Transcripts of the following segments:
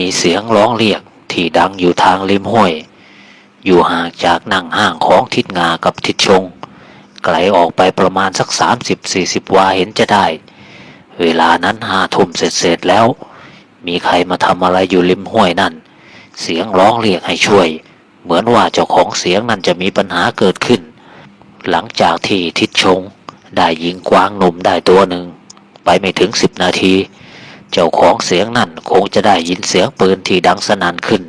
มีเสียงร้องเรียกที่ดังอยู่ทางริมห้วย อยู่ห่างจากนั่งห้างของทิศงากับทิศชง ไกลออกไปประมาณสักสามสิบสี่สิบวาเห็นจะได้ เวลานั้นห้าทุ่มเสร็จๆแล้ว มีใครมาทำอะไรอยู่ริมห้วยนั่น เสียงร้องเรียกให้ช่วย เหมือนว่าเจ้าของเสียงนั่นจะมีปัญหาเกิดขึ้น หลังจากที่ทิศชง ได้ยิงกวางหนุ่มได้ตัวหนึ่ง ไปไม่ถึงสิบนาที เจ้าของเสียงนั่นคงจะได้ยินเสียงปืนที่ดังสนั่นขึ้น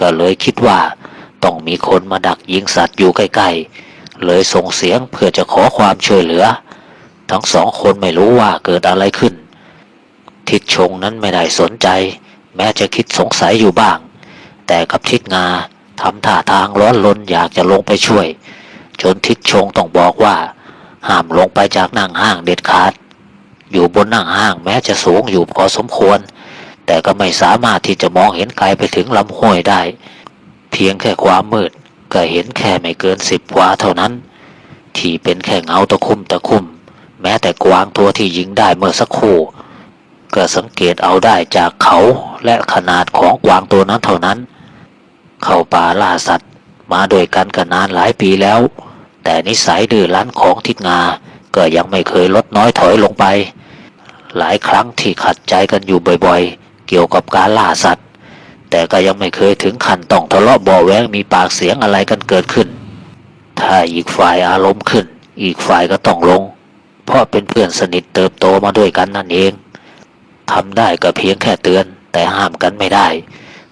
ก็เลยคิดว่าต้องมีคนมาดักยิงสัตว์อยู่ใกล้ๆ เลยส่งเสียงเพื่อจะขอความช่วยเหลือ ทั้งสองคนไม่รู้ว่าเกิดอะไรขึ้น ทิดชงนั้นไม่ได้สนใจ แม้จะคิดสงสัยอยู่บ้าง แต่กับทิดงาทำท่าทางร้อนรนอยากจะลงไปช่วย จนทิดชงต้องบอกว่า ห้ามลงไปจากนั่งห้างเด็ดขาด อยู่บนนั่งห้างแม้จะสูงอยู่พอสมควร แต่ก็ไม่สามารถที่จะมองเห็นไกลไปถึงลำห้วยได้ เพียงแค่ความมืดก็เห็นแค่ไม่เกินสิบวาเท่านั้น ที่เป็นแค่เงาตะคุ่มตะคุ่ม แม้แต่กวางตัวที่ยิงได้เมื่อสักครู่ ก็สังเกตเอาได้จากเขาและขนาดของกวางตัวนั้นเท่านั้น เข้าป่าล่าสัตว์ มาโดยกันกันนานหลายปีแล้ว แต่นิสัยดื้อรั้นของทิดงา ก็ยังไม่เคยลดน้อยถอยลงไป หลายครั้งที่ขัดใจกันอยู่บ่อยๆ เกี่ยวกับการล่าสัตว์ แต่ก็ยังไม่เคยถึงขั้นต้องทะเลาะเบาะแวงมีปากเสียงอะไรกันเกิดขึ้น ถ้าอีกฝ่ายอารมณ์ขึ้น อีกฝ่ายก็ต้องลง เพราะเป็นเพื่อนสนิทเติบโตมาด้วยกันนั่นเองทำได้ก็เพียงแค่เตือน แต่ห้ามกันไม่ได้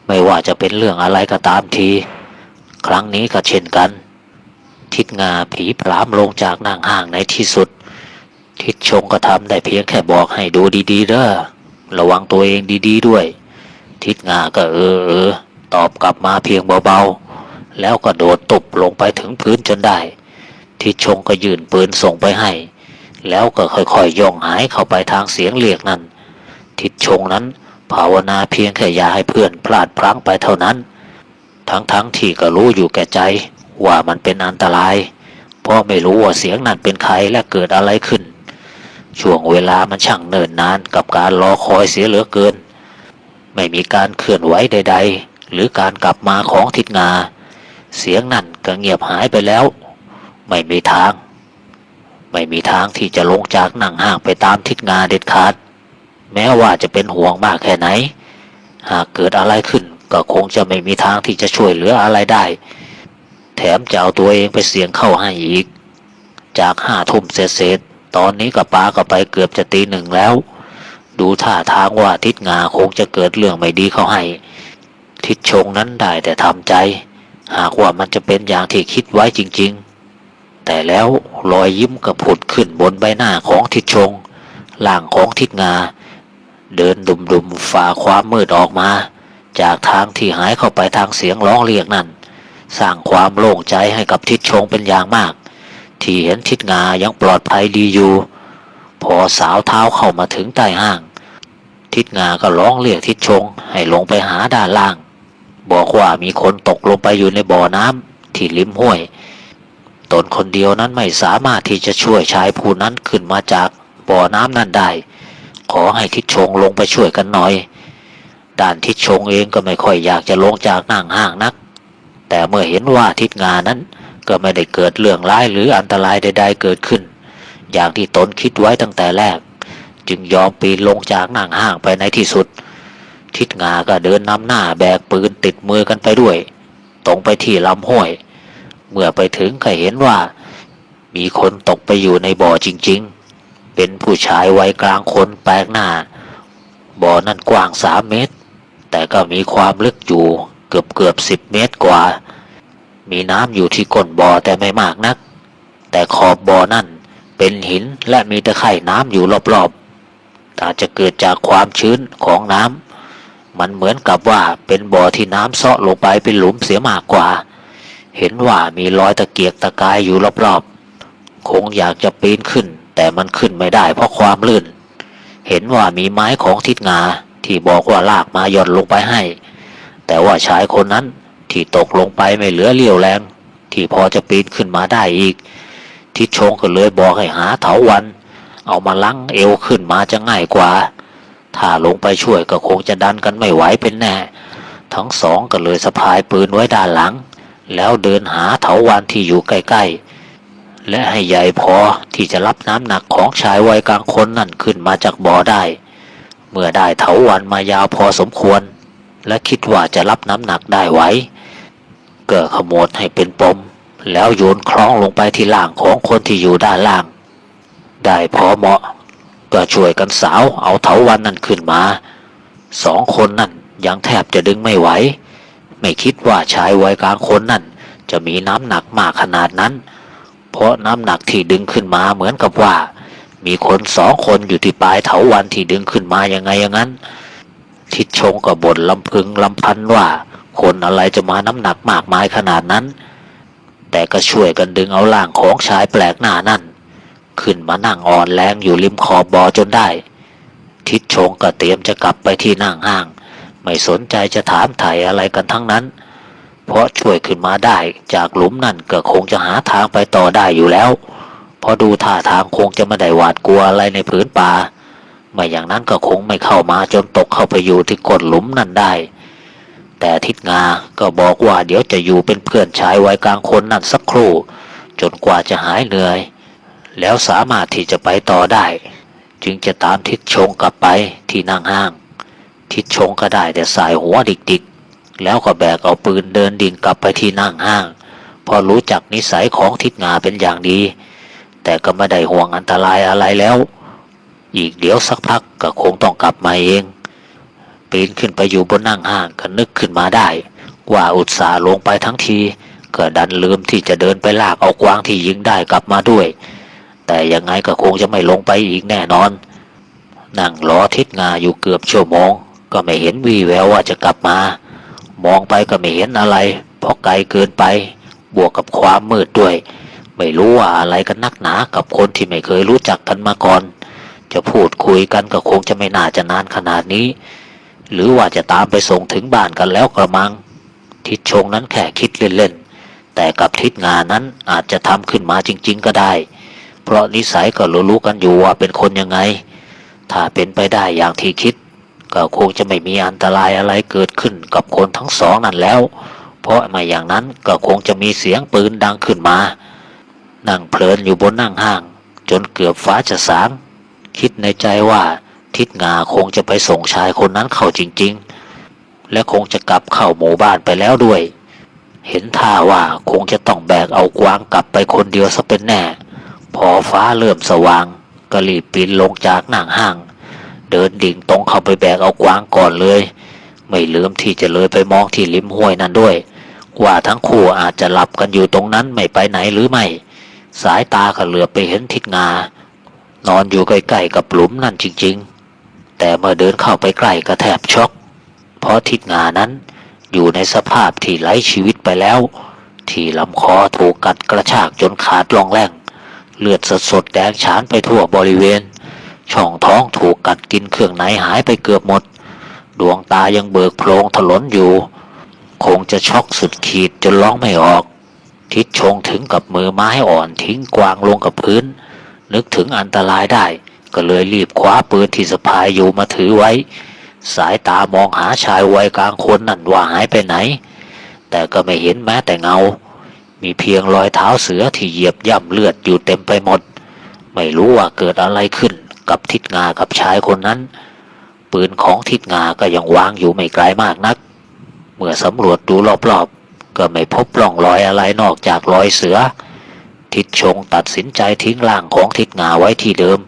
ไม่ว่าจะเป็นเรื่องอะไรก็ตามที ครั้งนี้ก็เช่นกัน ทิดงาผีพรามลงจากนั่งห้างในที่สุด ทิดชงก็ทำได้เพียงแค่บอกให้ดูดีๆเด้อระวังตัวเองดีๆด้วย ทิดงาก็เออเออตอบกลับมาเพียงเบาๆ แล้วก็โดดตบลงไปถึงพื้นจนได้ ทิดชงก็ยื่นปืนส่งไปให้ แล้วก็ค่อยๆย่องหายเข้าไปทางเสียงเรียกนั้น ทิดชงนั้นภาวนาเพียงแค่อย่าให้เพื่อนพลาดพลั้งไปเท่านั้น ทั้งๆที่ก็รู้อยู่แก่ใจ ว่ามันเป็นอันตราย เพราะไม่รู้ว่าเสียงนั้นเป็นใครและเกิดอะไรขึ้น ช่วงเวลามันช่างเนิ่นนานกับการรอคอยเสียเหลือเกิน ไม่มีการเคลื่อนไหวใด ๆ หรือการกลับมาของทิดงา เสียงนั่นก็เงียบหายไปแล้ว ไม่มีทาง ไม่มีทางที่จะลงจากนั่งห้างไปตามทิศงาเด็ดขาด แม้ว่าจะเป็นห่วงมากแค่ไหน หากเกิดอะไรขึ้นก็คงจะไม่มีทางที่จะช่วยเหลืออะไรได้ แถมจะเอาตัวเองไปเสี่ยงเข้าให้อีก จากห้าทุ่มเศษๆตอนนี้กับป้าก็ไปเกือบจะตีหนึ่งแล้ว ดูท่าทางว่าทิศงาคงจะเกิดเรื่องไม่ดีเข้าให้ ทิศชงนั้นได้แต่ทำใจ หากว่ามันจะเป็นอย่างที่คิดไว้จริง ๆ แต่แล้วรอยยิ้มก็ผุดขึ้นบนใบหน้าของทิศชงล่างของทิศงา เดินดุมๆฝ่าความมืดออกมา จากทางที่หายเข้าไปทางเสียงร้องเรียกนั่น สร้างความโล่งใจให้กับทิศชงเป็นอย่างมาก ที่เห็นทิศงายังปลอดภัยดีอยู่ พอสาวเท้าเข้ามาถึงใต้ห้าง ทิศงาก็ร้องเรียกทิศชงให้ลงไปหาด้านล่าง บอกว่ามีคนตกลงไปอยู่ในบ่อน้ำที่ริมห้วย ตนคนเดียวนั้นไม่สามารถที่จะช่วยชายผู้นั้นขึ้นมาจากบ่อน้ำนั้นได้ ขอให้ทิศชงลงไปช่วยกันหน่อยด้านทิศชงเองก็ไม่ค่อยอยากจะลงจากนั่งห้างนัก แต่เมื่อเห็นว่าทิศงานั้น ก็ไม่ได้เกิดเรื่องร้ายหรืออันตรายใด ๆ เกิดขึ้น อย่างที่ตนคิดไว้ตั้งแต่แรก จึงยอมปีนลงจากนั่งห้างไปในที่สุด ทิศงาก็เดินนำหน้าแบกปืนติดมือกันไปด้วย ตรงไปที่ลำห้วย เมื่อไปถึงก็เห็นว่า มีคนตกไปอยู่ในบ่อจริง ๆ เป็นผู้ชายวัยกลางคนแปลกหน้า บ่อนั้นกว้างสามเมตร แต่ก็มีความลึกอยู่เกือบเกือบสิบเมตรกว่า มีน้ำอยู่ที่ก้นบ่อแต่ไม่มากนัก แต่ขอบบ่อนั่นเป็นหินและมีตะไคร่น้ำอยู่รอบๆอาจจะเกิดจากความชื้นของน้ำมันเหมือนกับว่าเป็นบ่อที่น้ำเซาะลงไปเป็นหลุมเสียมากกว่า เห็นว่ามีรอยตะเกียกตะกายอยู่รอบๆ คงอยากจะปีนขึ้น แต่มันขึ้นไม่ได้เพราะความลื่น เห็นว่ามีไม้ของทิศงาที่บอกว่าลากมาหย่อนลงไปให้ แต่ว่าชายคนนั้น ที่ตกลงไปไม่เหลือเลี่ยวแรง ที่พอจะปีนขึ้นมาได้อีก ทิศชงก็เลยบอกให้หาเถาวัน เอามาลังเอวขึ้นมาจะง่ายกว่า ถ้าลงไปช่วยก็คงจะดันกันไม่ไหวเป็นแน่ ทั้งสองก็เลยสะพายปืนไว้ด้านหลัง แล้วเดินหาเถาวันที่อยู่ใกล้ๆ และให้ใหญ่พอที่จะรับน้ำหนักของชายวัยกลางคนนั่นขึ้นมาจากบ่อได้ เมื่อได้เถาวันมายาวพอสมควรและคิดว่าจะรับน้ำหนักได้ไหว ก็ขโมดให้เป็นปม แล้วโยนคล้องลงไปที่ล่างของคนที่อยู่ด้านล่าง ได้พอเหมาะ ก็ช่วยกันสาวเอาเถาวันนั่นขึ้นมาสองคนนั่นยังแทบจะดึงไม่ไหว ไม่คิดว่าชายวัยกลางคนนั่นจะมีน้ำหนักมากขนาดนั้น เพราะน้ำหนักที่ดึงขึ้นมาเหมือนกับว่า มีคนสองคนอยู่ที่ปลายเถาวันที่ดึงขึ้นมายังไงอย่างนั้น ทิดชงก็บ่นลำพึงลำพันว่า คนอะไรจะมาน้ำหนักมากมายขนาดนั้น แต่ก็ช่วยกันดึงเอาล่างของชายแปลกหน้านั่น ขึ้นมานั่งอ่อนแรงอยู่ริมขอบบ่อจนได้ ทิดชงก็เตรียมจะกลับไปที่นั่งห้าง ไม่สนใจจะถามไถ่อะไรกันทั้งนั้น เพราะช่วยขึ้นมาได้จากหลุมนั่นก็คงจะหาทางไปต่อได้อยู่แล้วเพอดูท่าทางคงจะไม่ได้หวาดกลัวอะไรในผืนป่าไม่อย่างนั้นก็คงไม่เข้ามาจนตกเข้าไปอยู่ที่ก้นหลุมนั่นได้ แต่ทิดงา ก็บอกว่าเดี๋ยวจะอยู่เป็นเพื่อนชายวัยกลางคนนั่นสักครู่ จนกว่าจะหายเหนื่อย แล้วสามารถที่จะไปต่อได้ จึงจะตามทิดชงกลับไปที่นั่งห้าง ทิดชงก็ได้แต่สายหัวดิกๆ แล้วก็แบกเอาปืนเดินดิ่งกลับไปที่นั่งห้าง พอรู้จักนิสัยของทิดงาเป็นอย่างดี แต่ก็ไม่ได้ห่วงอันตรายอะไรแล้ว อีกเดี๋ยวสักพักก็คงต้องกลับมาเอง ปีนขึ้นไปอยู่บนนั่งห้างก็นึกขึ้นมาได้ ว่าอุตส่าห์ลงไปทั้งทีก็ดันลืมที่จะเดินไปลากเอากวางที่ยิงได้กลับมาด้วย แต่ยังไงก็คงจะไม่ลงไปอีกแน่นอน นั่งรอทิศงาอยู่เกือบชั่วโมง ก็ไม่เห็นวี่แววว่าจะกลับมา มองไปก็ไม่เห็นอะไร เพราะไกลเกินไป บวกกับความมืดด้วย ไม่รู้ว่าอะไรกันนักหนากับคนที่ไม่เคยรู้จักกันมาก่อน จะพูดคุยกันก็คงจะไม่น่าจะนานขนาดนี้ หรือว่าจะตามไปส่งถึงบ้านกันแล้วกระมัง ทิศชงนั้นแค่คิดเล่นๆ แต่กับทิศงานนั้นอาจจะทำขึ้นมาจริง ๆ ก็ได้ เพราะนิสัยก็รู้ๆกันอยู่ว่าเป็นคนยังไง ถ้าเป็นไปได้อย่างที่คิด ก็คงจะไม่มีอันตรายอะไรเกิดขึ้นกับคนทั้งสองนั่นแล้ว เพราะไม่อย่างนั้นก็คงจะมีเสียงปืนดังขึ้นมา นั่งเพลินอยู่บนนั่งห้าง จนเกือบฟ้าจะสาง คิดในใจว่า ทิศงาคงจะไปส่งชายคนนั้นเข้าจริง ๆ และคงจะกลับเข้าหมู่บ้านไปแล้วด้วย เห็นท่าว่าคงจะต้องแบกเอากวางกลับไปคนเดียวซะเป็นแน่ พอฟ้าเริ่มสว่างก็รีบปีนลงจากหนังห้าง เดินดิ่งตรงเข้าไปแบกเอากวางก่อนเลย ไม่ลืมที่จะเลยไปมองที่ริมห้วยนั่นด้วย ว่าทั้งคู่อาจจะหลับกันอยู่ตรงนั้นไม่ไปไหนหรือไม่ สายตาก็เหลือไปเห็นทิศงานอนอยู่ใกล้ๆกับหลุมนั่นจริง ๆ แต่เมื่อเดินเข้าไปใกล้ก็แทบช็อก เพราะทิศงานั้นอยู่ในสภาพที่ไร้ชีวิตไปแล้ว ที่ลำคอถูกกัดกระชากจนขาดรองแรงเลือดสดๆแดงฉานไปทั่วบริเวณ ช่องท้องถูกกัดกินเครื่องในหายไปเกือบหมด ดวงตายังเบิกโพลงถลนอยู่ คงจะช็อกสุดขีดจนร้องไม่ออก ทิศชงถึงกับมือไม้อ่อนทิ้งกวางลงกับพื้น นึกถึงอันตรายได้ ก็เลยรีบคว้าปืนที่สะพายอยู่มาถือไว้ สายตามองหาชายวัยกลางคนนั่นว่าหายไปไหน แต่ก็ไม่เห็นแม้แต่เงา มีเพียงรอยเท้าเสือที่เหยียบย่ำเลือดอยู่เต็มไปหมด ไม่รู้ว่าเกิดอะไรขึ้นกับทิศงากับชายคนนั้น ปืนของทิศงาก็ยังวางอยู่ไม่ไกลมากนัก เมื่อสำรวจดูรอบๆ ก็ไม่พบร่องรอยอะไรนอกจากรอยเสือ ทิศชงตัดสินใจทิ้งร่างของทิศงาไว้ที่เดิม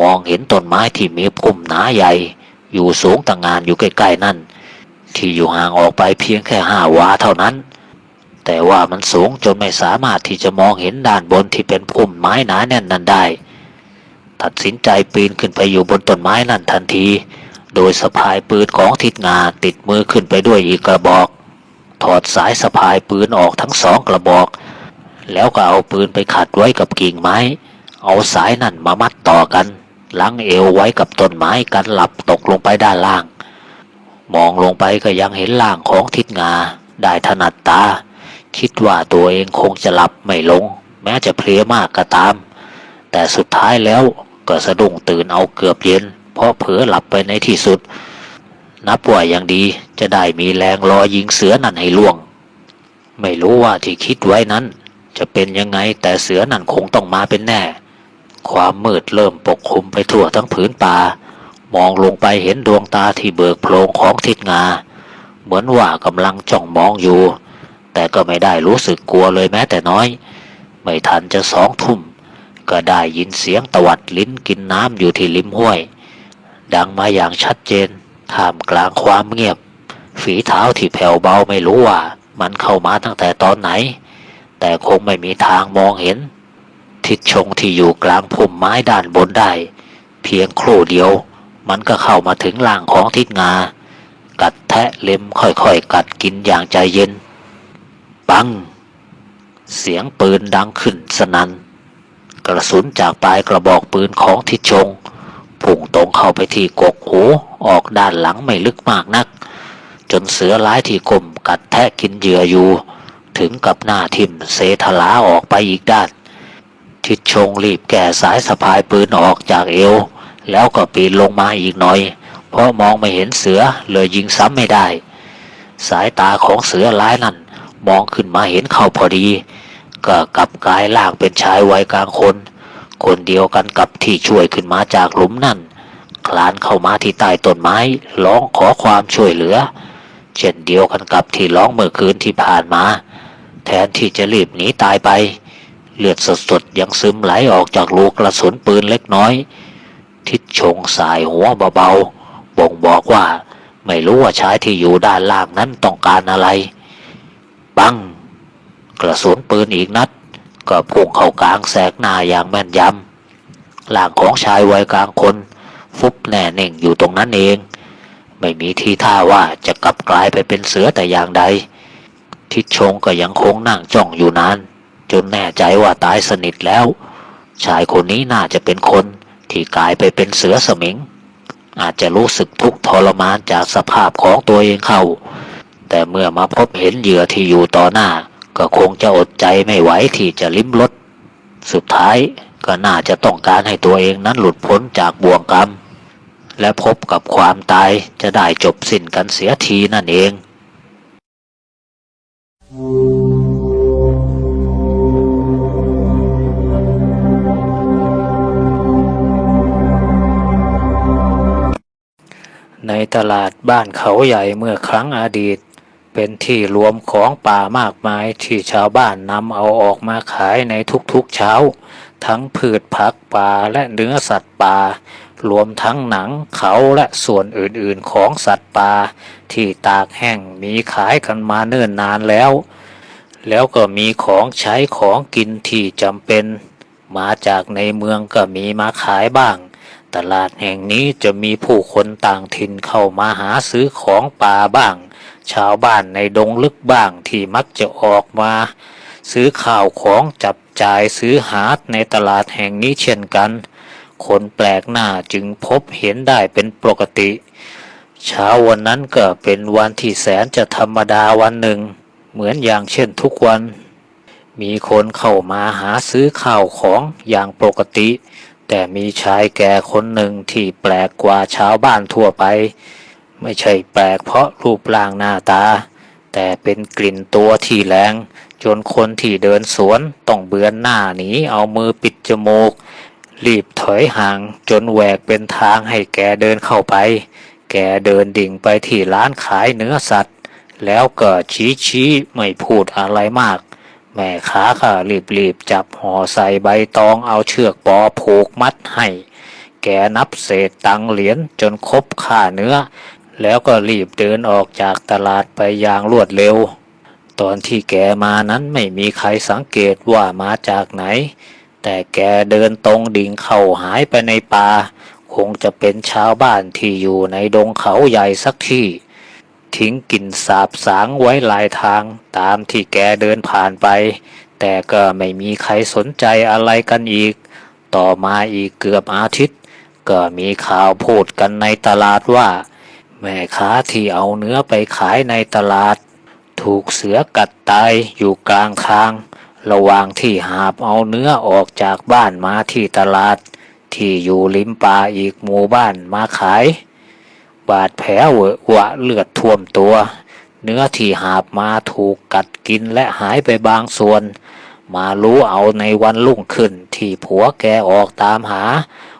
มองเห็นต้นไม้ที่มีพุ่มหนาใหญ่ อยู่สูงต่างงานอยู่ใกล้ๆนั่น ที่อยู่ห่างออกไปเพียงแค่ห้าวาเท่านั้น แต่ว่ามันสูงจนไม่สามารถที่จะมองเห็นด้านบนที่เป็นพุ่มไม้หนาแน่นนั้นได้ ตัดสินใจปีนขึ้นไปอยู่บนต้นไม้นั่นทันที โดยสะพายปืนของทิศงาติดมือขึ้นไปด้วยอีกกระบอก ถอดสายสะพายปืนออกทั้งสองกระบอก แล้วก็เอาปืนไปขัดไว้กับกิ่งไม้ เอาสายนั่นมามัดต่อกัน ลังเอวไว้กับต้นไม้กันหลับตกลงไปด้านล่าง มองลงไปก็ยังเห็นล่างของทิศงา ได้ถนัดตา คิดว่าตัวเองคงจะหลับไม่ลง แม้จะเพลียมากก็ตาม แต่สุดท้ายแล้วก็สะดุ้งตื่นเอาเกือบเย็น เพราะเผลอหลับไปในที่สุด นับว่าอย่างดีจะได้มีแรงรอยิงเสือนั่นให้ล่วง ไม่รู้ว่าที่คิดไว้นั้น จะเป็นยังไงแต่เสือนั่นคงต้องมาเป็นแน่ ความมืดเริ่มปกคลุมไปทั่วทั้งผืนป่ามองลงไปเห็นดวงตาที่เบิกโพลงของทิศงา เหมือนว่ากำลังจ้องมองอยู่ แต่ก็ไม่ได้รู้สึกกลัวเลยแม้แต่น้อย ไม่ทันจะสองทุ่ม ก็ได้ยินเสียงตวัดลิ้นกินน้ำอยู่ที่ริมห้วย ดังมาอย่างชัดเจนท่ามกลางความเงียบ ฝีเท้าที่แผ่วเบาไม่รู้ว่า มันเข้ามาตั้งแต่ตอนไหน แต่คงไม่มีทางมองเห็น ทิศชงที่อยู่กลางพุ่มไม้ด้านบนได้ เพียงครู่เดียว มันก็เข้ามาถึงล่างของทิศงา กัดแทะเล็มค่อยๆ กัดกินอย่างใจเย็น ปัง เสียงปืนดังขึ้นสนัน่นกระสุนจากปลายกระบอกปืนของทิศชงพุ่งตรงเข้าไปที่กกหูออกด้านหลังไม่ลึกมากนัก จนเสือร้ายที่กลมกัดแทะกินเหยื่ออยู่ ถึงกับหน้าทิ่มเซทลาออกไปอีกด้าน ทิศชงรีบแก่สายสะพายปืนออกจากเอว แล้วก็ปีนลงมาอีกหน่อย เพราะมองไม่เห็นเสือเลยยิงซ้ำไม่ได้ สายตาของเสือร้ายนั่นมองขึ้นมาเห็นเข้าพอดี ก็กลับกลายล่างเป็นชายวัยกลางคน คนเดียวกันกับที่ช่วยขึ้นมาจากหลุมนั่น คลานเข้ามาที่ใต้ต้นไม้ร้องขอความช่วยเหลือ เช่นเดียวกันกับที่ร้องเมื่อคืนที่ผ่านมา แทนที่จะรีบหนีตายไป เลือดสดๆยังซึมไหลออกจากรูกระสุนปืนเล็กน้อย ทิศชงสายหัวเบาๆ บ่งบอกว่า ไม่รู้ว่าชายที่อยู่ด้านล่างนั้นต้องการอะไรปัง กระสุนปืนอีกนัด ก็พุ่งเข้ากลางแสกหน้าอย่างแม่นยำร่างของชายวัยกลางคน ฟุบแน่เน่งอยู่ตรงนั้นเอง ไม่มีทีท่าว่าจะกลับกลายไปเป็นเสือแต่อย่างใด ทิศชงก็ยังคงนั่งจ้องอยู่นาน จนแน่ใจว่าตายสนิทแล้ว ชายคนนี้น่าจะเป็นคนที่กลายไปเป็นเสือสมิง อาจจะรู้สึกทุกข์ทรมานจากสภาพของตัวเองเข้าแต่เมื่อมาพบเห็นเหยื่อที่อยู่ต่อหน้า ก็คงจะอดใจไม่ไหวที่จะลิ้มรสสุดท้ายก็น่าจะต้องการให้ตัวเองนั้นหลุดพ้นจากบ่วงกรรม และพบกับความตายจะได้จบสิ้นกันเสียทีนั่นเอง ในตลาดบ้านเขาใหญ่เมื่อครั้งอดีต เป็นที่รวมของป่ามากมายที่ชาวบ้านนำเอาออกมาขายในทุกๆเช้า ทั้งพืชผักป่าและเนื้อสัตว์ป่ารวมทั้งหนังเขาและส่วนอื่นๆของสัตว์ป่าที่ตากแห้งมีขายกันมาเนิ่นนานแล้ว แล้วก็มีของใช้ของกินที่จำเป็น มาจากในเมืองก็มีมาขายบ้าง ตลาดแห่งนี้จะมีผู้คนต่างถิ่นเข้ามาหาซื้อของป่าบ้าง ชาวบ้านในดงลึกบ้างที่มักจะออกมา ซื้อข่าวของจับจ่ายซื้อหาดในตลาดแห่งนี้เช่นกัน คนแปลกหน้าจึงพบเห็นได้เป็นปกติ เช้าวันนั้นก็เป็นวันที่แสนจะธรรมดาวันหนึ่ง เหมือนอย่างเช่นทุกวัน มีคนเข้ามาหาซื้อข้าวของอย่างปกติ แต่มีชายแก่คนหนึ่งที่แปลกกว่าชาวบ้านทั่วไป ไม่ใช่แปลกเพราะรูปร่างหน้าตา แต่เป็นกลิ่นตัวที่แรง จนคนที่เดินสวนต้องเบือนหน้าหนีเอามือปิดจมูก รีบถอยห่างจนแหวกเป็นทางให้แกเดินเข้าไป แกเดินดิ่งไปที่ร้านขายเนื้อสัตว์ แล้วก็ชี้ชี้ไม่พูดอะไรมาก แม่ค้าก็รีบๆจับห่อใส่ใบตองเอาเชือกปอผูกมัดให้ แกนับเศษตังเหรียญจนครบค่าเนื้อ แล้วก็รีบเดินออกจากตลาดไปอย่างรวดเร็ว ตอนที่แกมานั้นไม่มีใครสังเกตว่ามาจากไหน แต่แกเดินตรงดิ่งเข้าหายไปในป่า คงจะเป็นชาวบ้านที่อยู่ในดงเขาใหญ่สักที่ ทิ้งกลิ่นสาบสางไว้หลายทางตามที่แกเดินผ่านไป แต่ก็ไม่มีใครสนใจอะไรกันอีก ต่อมาอีกเกือบอาทิตย์ ก็มีข่าวพูดกันในตลาดว่า แม่ค้าที่เอาเนื้อไปขายในตลาด ถูกเสือกัดตายอยู่กลางทาง ระหว่างที่หาบเอาเนื้อออกจากบ้านมาที่ตลาด ที่อยู่ริมป่าอีกหมู่บ้านมาขาย บาดแผลเวอะวะเลือดท่วมตัว เนื้อที่หาบมาถูกกัดกินและหายไปบางส่วน มารู้เอาในวันรุ่งขึ้นที่ผัวแกออกตามหา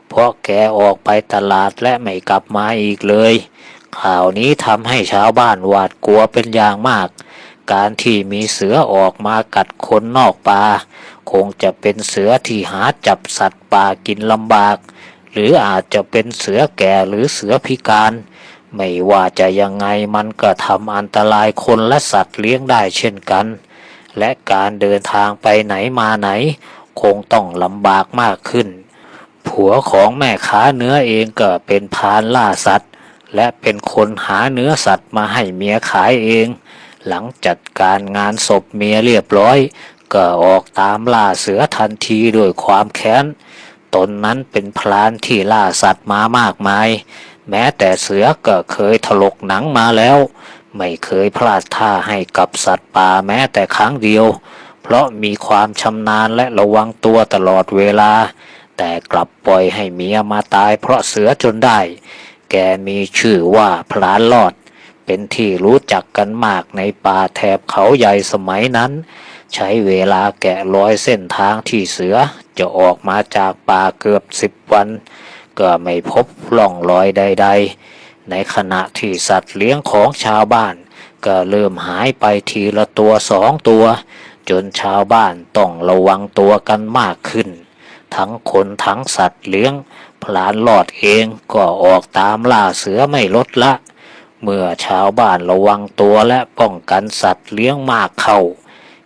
เพราะแกออกไปตลาดและไม่กลับมาอีกเลย ข่าวนี้ทำให้ชาวบ้านหวาดกลัวเป็นอย่างมาก การที่มีเสือออกมากัดคนนอกป่าคงจะเป็นเสือที่หาจับสัตว์ป่ากินลำบากหรืออาจจะเป็นเสือแก่หรือเสือพิการ ไม่ว่าจะยังไงมันก็ทำอันตรายคนและสัตว์เลี้ยงได้เช่นกัน และการเดินทางไปไหนมาไหน คงต้องลำบากมากขึ้น ผัวของแม่ค้าเนื้อเองก็เป็นพรานล่าสัตว์ และเป็นคนหาเนื้อสัตว์มาให้เมียขายเอง หลังจัดการงานศพเมียเรียบร้อย ก็ออกตามล่าเสือทันทีด้วยความแค้น ตนนั้นเป็นพรานที่ล่าสัตว์มามากมาย แม้แต่เสือก็เคยถลกหนังมาแล้ว ไม่เคยพลาดท่าให้กับสัตว์ป่าแม้แต่ครั้งเดียว เพราะมีความชำนาญและระวังตัวตลอดเวลา แต่กลับปล่อยให้เมียมาตายเพราะเสือจนได้ แกมีชื่อว่าพลานลอด เป็นที่รู้จักกันมากในป่าแถบเขาใหญ่สมัยนั้น ใช้เวลาแกะรอยเส้นทางที่เสือจะออกมาจากป่าเกือบสิบวัน ก็ไม่พบร่องรอยใด ๆ ในขณะที่สัตว์เลี้ยงของชาวบ้าน ก็เริ่มหายไปทีละตัวสองตัว จนชาวบ้านต้องระวังตัวกันมากขึ้น ทั้งคนทั้งสัตว์เลี้ยงพลานหลอดเองก็ออกตามล่าเสือไม่ลดละ เมื่อชาวบ้านระวังตัวและป้องกันสัตว์เลี้ยงมากเข้า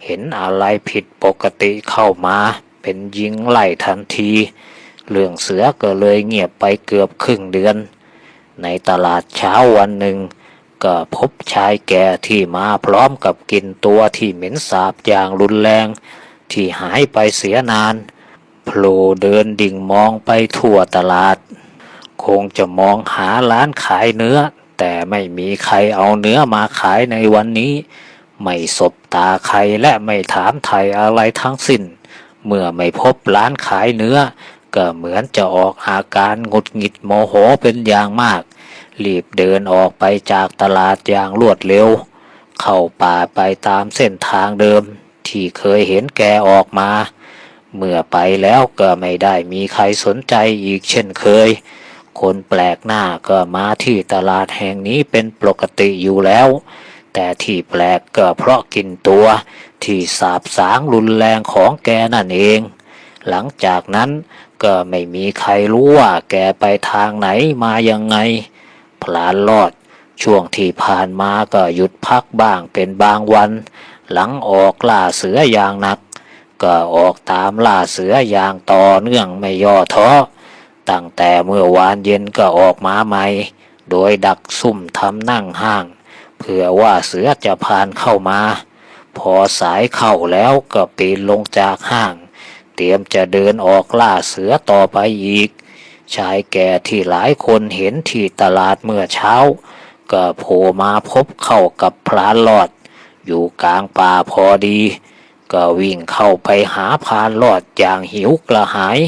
เห็นอะไรผิดปกติเข้ามา เป็นยิงไล่ทันที เรื่องเสือก็เลยเงียบไปเกือบครึ่งเดือน ในตลาดเช้าวันหนึ่ง ก็พบชายแก่ที่มาพร้อมกับกลินตัวที่เหม็นสาบอย่างรุนแรง ที่หายไปเสียนานโผล่เดินดิ่งมองไปทั่วตลาด คงจะมองหาร้านขายเนื้อ แต่ไม่มีใครเอาเนื้อมาขายในวันนี้ ไม่สบตาใครและไม่ถามไทยอะไรทั้งสิ้น เมื่อไม่พบร้านขายเนื้อ ก็เหมือนจะออกอาการหงุดหงิดโมโหเป็นอย่างมาก รีบเดินออกไปจากตลาดอย่างรวดเร็ว เข้าป่าไปตามเส้นทางเดิม ที่เคยเห็นแกออกมา เมื่อไปแล้วก็ไม่ได้มีใครสนใจอีกเช่นเคย คนแปลกหน้าก็มาที่ตลาดแห่งนี้เป็นปกติอยู่แล้ว แต่ที่แปลกก็เพราะกินตัว ที่สาบสางรุนแรงของแกนั่นเอง หลังจากนั้น ก็ไม่มีใครรู้ว่าแกไปทางไหนมายังไง พลานรอด ช่วงที่ผ่านมาก็หยุดพักบ้างเป็นบางวัน หลังออกล่าเสืออย่างหนัก ก็ออกตามล่าเสืออย่างต่อเนื่องไม่ย่อท้อตั้งแต่เมื่อวานเย็นก็ออกมาใหม่ โดยดักซุ่มทำนั่งห้างเพื่อว่าเสือจะผ่านเข้ามา พอสายเข้าแล้วก็ปีนลงจากห้าง เตรียมจะเดินออกล่าเสือต่อไปอีก ชายแก่ที่หลายคนเห็นที่ตลาดเมื่อเช้า ก็โผล่มาพบเข้ากับพรานหลอด อยู่กลางป่าพอดี ก็วิ่งเข้าไปหาพรานหลอดอย่างหิวกระหาย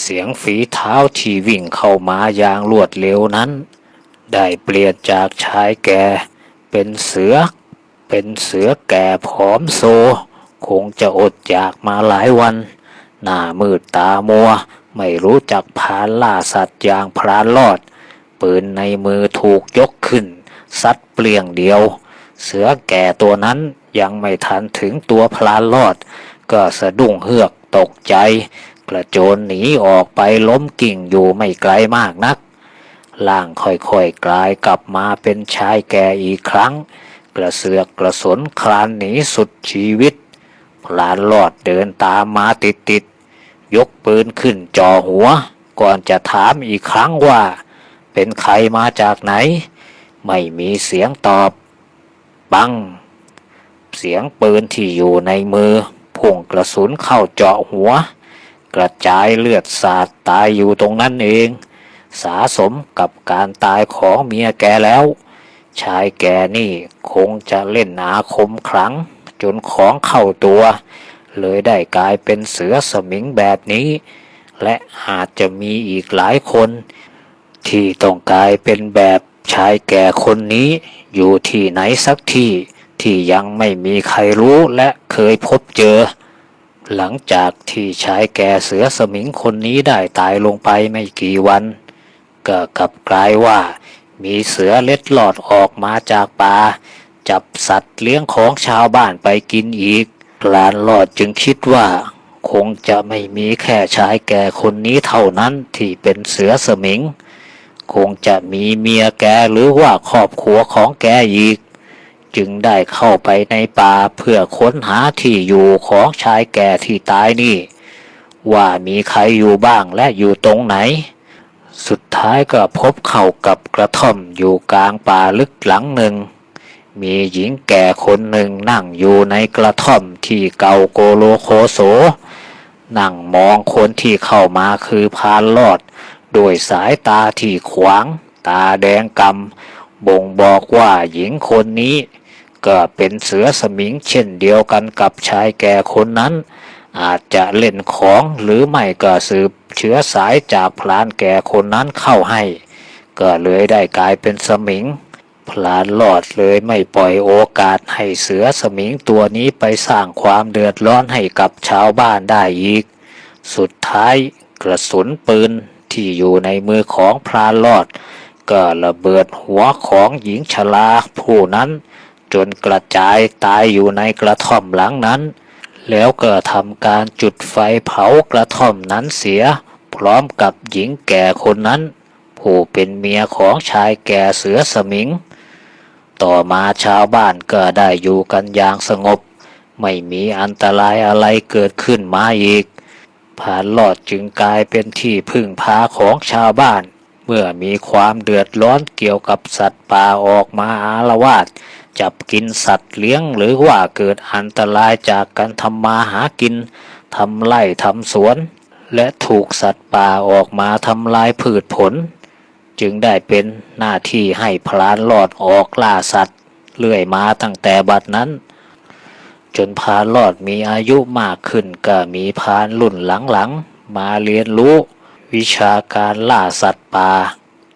เสียงฝีเท้าที่วิ่งเข้ามาอย่างรวดเร็วนั้น ได้เปลี่ยนจากชายแก่เป็นเสือเป็นเสือแก่ผอมโซ คงจะอดอยากมาหลายวัน หน้ามืดตามัว ไม่รู้จักพานล่าสัตว์อย่างพรานลอด ปืนในมือถูกยกขึ้นซัดเปลี่ยงเดียว เสือแก่ตัวนั้นยังไม่ทันถึงตัวพลานลอด ก็สะดุ้งเฮือกตกใจ กระโจนหนีออกไปล้มกิ่งอยู่ไม่ไกลมากนักล่างค่อยๆกลายกลับมาเป็นชายแก่อีกครั้ง กระเสือกกระสนคลานหนีสุดชีวิต พลานลอดเดินตามมาติดๆยกปืนขึ้นจ่อหัว ก่อนจะถามอีกครั้งว่า เป็นใครมาจากไหน ไม่มีเสียงตอบ ปัง เสียงปืนที่อยู่ในมือพุ่งกระสุนเข้าเจาะหัว กระจายเลือดสาดตายอยู่ตรงนั้นเอง สาสมกับการตายของเมียแกแล้ว ชายแกนี่คงจะเล่นอาคมครั้ง จนของเข้าตัว เลยได้กลายเป็นเสือสมิงแบบนี้ และอาจจะมีอีกหลายคน ที่ต้องกลายเป็นแบบชายแก่คนนี้อยู่ที่ไหนสักที่ที่ยังไม่มีใครรู้และเคยพบเจอ หลังจากที่ชายแก่เสือสมิงคนนี้ได้ตายลงไปไม่กี่วัน ก็กลับกลายว่า มีเสือเล็ดลอดออกมาจากป่า จับสัตว์เลี้ยงของชาวบ้านไปกินอีกพลานหลอดจึงคิดว่า คงจะไม่มีแค่ชายแก่คนนี้เท่านั้นที่เป็นเสือสมิง คงจะมีเมียแกหรือว่าครอบครัวของแกอีก จึงได้เข้าไปในป่าเพื่อค้นหาที่อยู่ของชายแก่ที่ตายนี่ ว่ามีใครอยู่บ้างและอยู่ตรงไหนสุดท้ายก็พบเข้ากับกระท่อมอยู่กลางป่าลึกหลังหนึ่ง มีหญิงแก่คนหนึ่งนั่งอยู่ในกระท่อมที่เก่าโกโลโคโส นั่งมองคนที่เข้ามาคือพานลอด โดยสายตาที่ขวาง ตาแดงกำบ่งบอกว่าหญิงคนนี้ ก็เป็นเสือสมิงเช่นเดียวกันกับชายแก่คนนั้น อาจจะเล่นของหรือไม่ก็สืบเชื้อสายจากพลานแก่คนนั้นเข้าให้ ก็เลยได้กลายเป็นสมิง พลานหลอดเลยไม่ปล่อยโอกาสให้เสือสมิงตัวนี้ไปสร้างความเดือดร้อนให้กับชาวบ้านได้อีก สุดท้ายกระสุนปืนที่อยู่ในมือของพลานหลอด ก็ระเบิดหัวของหญิงชราผู้นั้น จนกระจายตายอยู่ในกระท่อมหลังนั้น แล้วก็ทำการจุดไฟเผากระท่อมนั้นเสีย พร้อมกับหญิงแก่คนนั้น ผู้เป็นเมียของชายแก่เสือสมิง ต่อมาชาวบ้านก็ได้อยู่กันอย่างสงบ ไม่มีอันตรายอะไรเกิดขึ้นมาอีก ผ่านหลอดจึงกลายเป็นที่พึ่งพาของชาวบ้าน เมื่อมีความเดือดร้อนเกี่ยวกับสัตว์ป่าออกมาอาละวาด จับกินสัตว์เลี้ยงหรือว่าเกิดอันตรายจากการทำมาหากินทำไร่ทำสวน และถูกสัตว์ป่าออกมาทำลายพืชผล จึงได้เป็นหน้าที่ให้พลานหลอดออกล่าสัตว์เรื่อยมาตั้งแต่บัดนั้น จนพรานหลอดมีอายุมากขึ้นก็มีพรานรุ่นหลังๆ มาเรียนรู้ วิชาการล่าสัตว์ป่า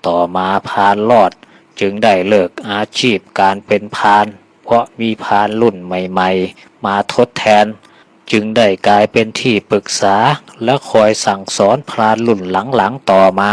ต่อมาพรานหลอดจึงได้เลิกอาชีพการเป็นพราน เพราะมีพรานรุ่นใหม่ๆ มาทดแทน จึงได้กลายเป็นที่ปรึกษาและคอยสั่งสอนพรานรุ่นหลังๆต่อมา